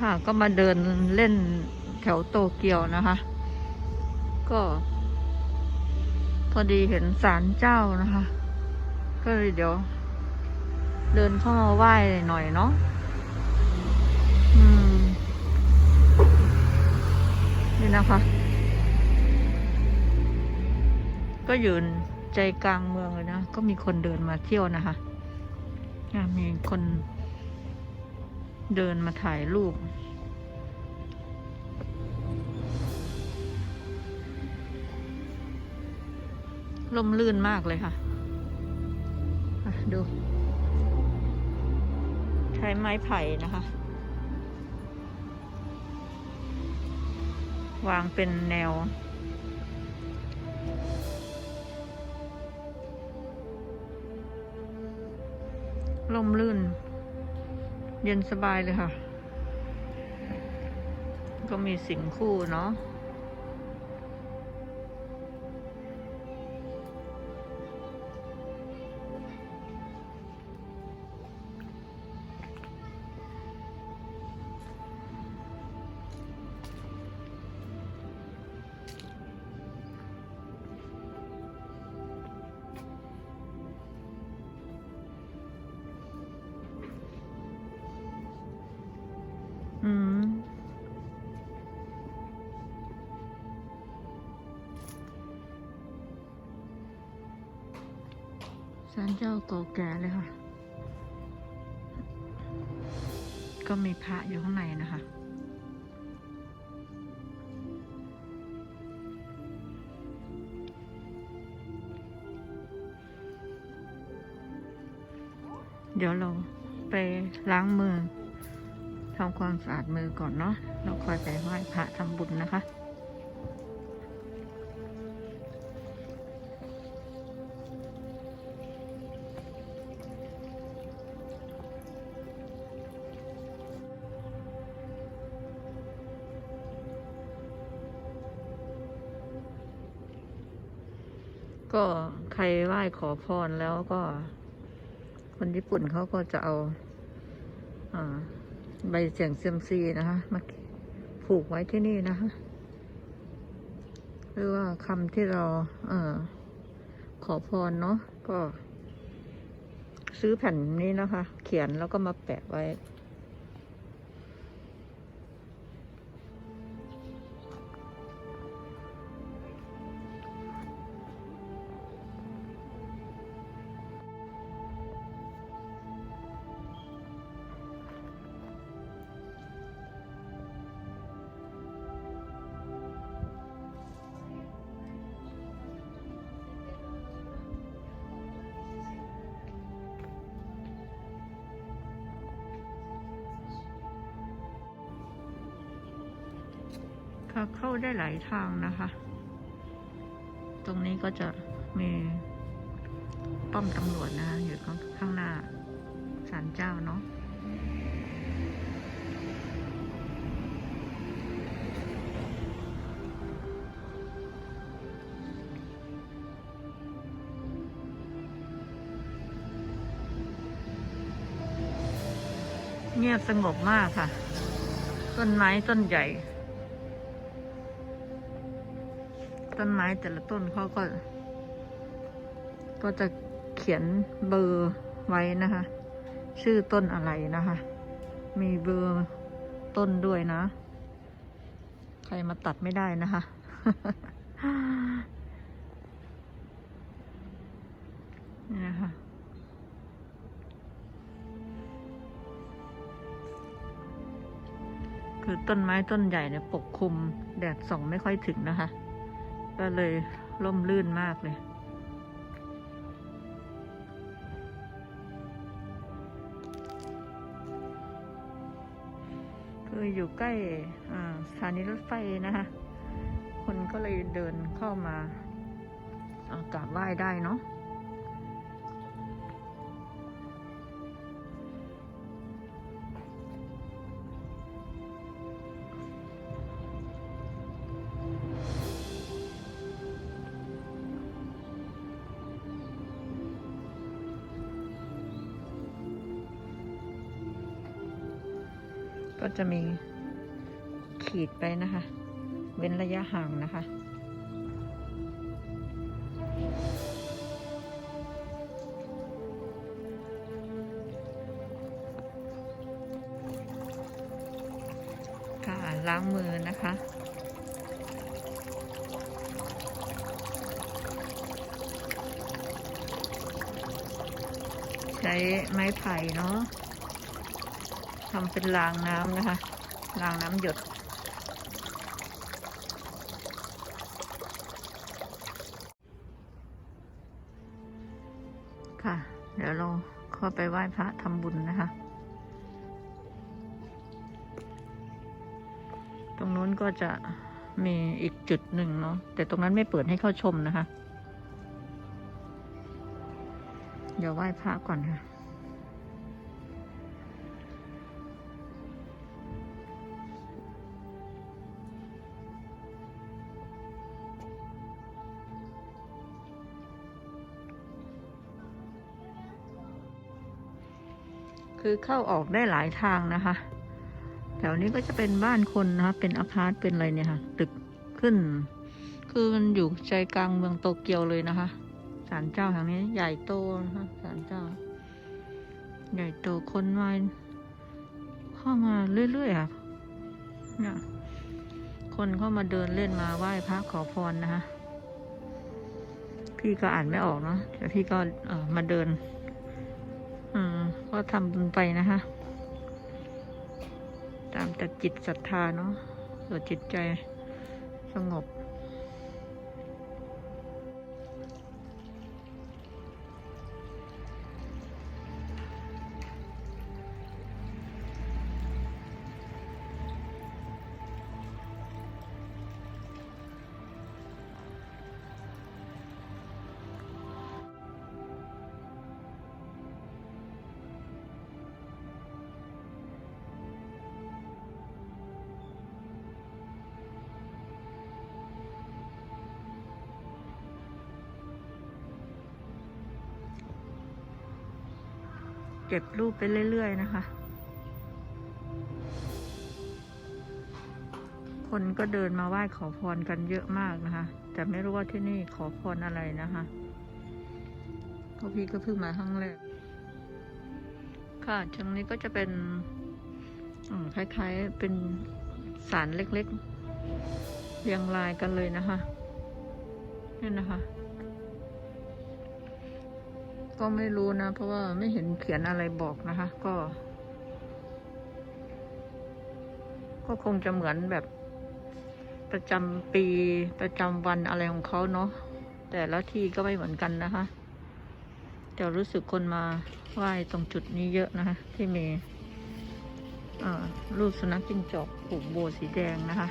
ค่ะก็มาเดินเล่นแถวโตเกียวนะคะ ก็ พอดีเห็นศาลเจ้านะคะ ก็เลยเดี๋ยว เดินเข้ามาไหว้หน่อยเนาะนี่นะคะ ก็อยู่ใจกลางเมืองเลยนะ ก็มีคนเดินมาเที่ยวนะคะ มีคน เดินมาถ่ายรูป ลมลื่นมากเลยค่ะะดู ใช้ไม้ไผ่นะคะ วางเป็นแนวลมลื่น เย็นสบายเลยค่ะ ก็มีสิงคู่เนาะ ศาลเจ้าเก่าแก่เลยค่ะ ก็มีพระอยู่ข้างในนะคะเดี๋ยวเราไปล้างมือทำความสะอาดมือก่อนเนาะแล้วค่อยไปไหว้พระทำบุญนะคะ ก็ใครไหว้ขอพรแล้วก็ คนญี่ปุ่นเขาก็จะเอาอใบเสียงเซียมซีนะคะมาผูกไว้ที่นี่นะคะหรือว่าคำที่เราเออขอพรเนาะก็ ซื้อแผ่นนี้นะคะ เขียนแล้วก็มาแปะไว้ เข้าได้หลายทางนะคะ ตรงนี้ก็จะมีป้อมตำรวจนะคะอยู่ข้างข้างหน้าศาลเจ้าเนาะเงียบสงบมากค่ะ ต้นไม้ต้นใหญ่ ต้นไม้แต่ละต้นเขาก็ ก็จะเขียนเบอร์ไว้นะคะ ชื่อต้นอะไรนะคะ มีเบอร์ต้นด้วยนะ ใครมาตัดไม่ได้นะคะนี่นะคะคือต้นไม้ต้นใหญ่เนี่ยปกคลุมแดดส่องไม่ค่อยถึงนะคะ ก็เลยร่มรื่นมากเลยคืออยู่ใกล้อาสถานีรถไฟนะคะคนก็เลยเดินเข้ามาอากราบไหว้ได้เนาะ ก็จะมีขีดไปนะคะ เว้นระยะห่างนะคะ ค่ะล้างมือนะคะใช้ไม้ไผ่เนาะ ทำเป็นรางน้ำนะคะ รางน้ำหยด ค่ะ เดี๋ยวเราเข้าไปไหว้พระทำบุญนะคะ ตรงนู้นก็จะมีอีกจุดหนึ่งเนาะ แต่ตรงนั้นไม่เปิดให้เข้าชมนะคะ เดี๋ยวไหว้พระก่อนค่ะ คือเข้าออกได้หลายทางนะคะ แถวนี้ก็จะเป็นบ้านคนนะคะเป็นอพาร์ตเป็นอะไรเนี่ยค่ะ ตึกขึ้น คือมันอยู่ใจกลางเมืองโตเกียวเลยนะคะศาลเจ้าแห่งนี้ใหญ่โตนะคะศาลเจ้า ใหญ่โตคนมาเข้ามาเรื่อยๆค่ะเนี่ยคนเข้ามาเดินเล่นมาไหว้พระขอพรนะคะพี่ก็อ่านไม่ออกเนาะแต่พี่ก็มาเดิน อืมก็ทำบุญไปนะคะ ตามแต่จิตศรัทธาเนาะเกิดจิตใจสงบ เก็บรูปไปเรื่อย ๆ นะคะ คนก็เดินมาไหว้ขอพรกันเยอะมากนะคะ แต่ไม่รู้ว่าที่นี่ขอพรอะไรนะคะเพราะพี่ก็เพิ่งมาครั้งแรก ค่ะตรงนี้ก็จะเป็นคล้ายๆ เป็นสารเล็กๆ เรียงรายกันเลยนะคะนี่นะคะ ก็ไม่รู้นะ เพราะว่าไม่เห็นเขียนอะไรบอกนะคะ ก็ ก็คงจะเหมือนแบบประจำปีประจำวันอะไรของเขาเนาะแต่ละที่ก็ไม่เหมือนกันนะคะแต่รู้สึกคนมาไหว้ตรงจุดนี้เยอะนะคะ ที่มีรูปสุนัขจิ้งจอกผูกโบสีแดงนะคะ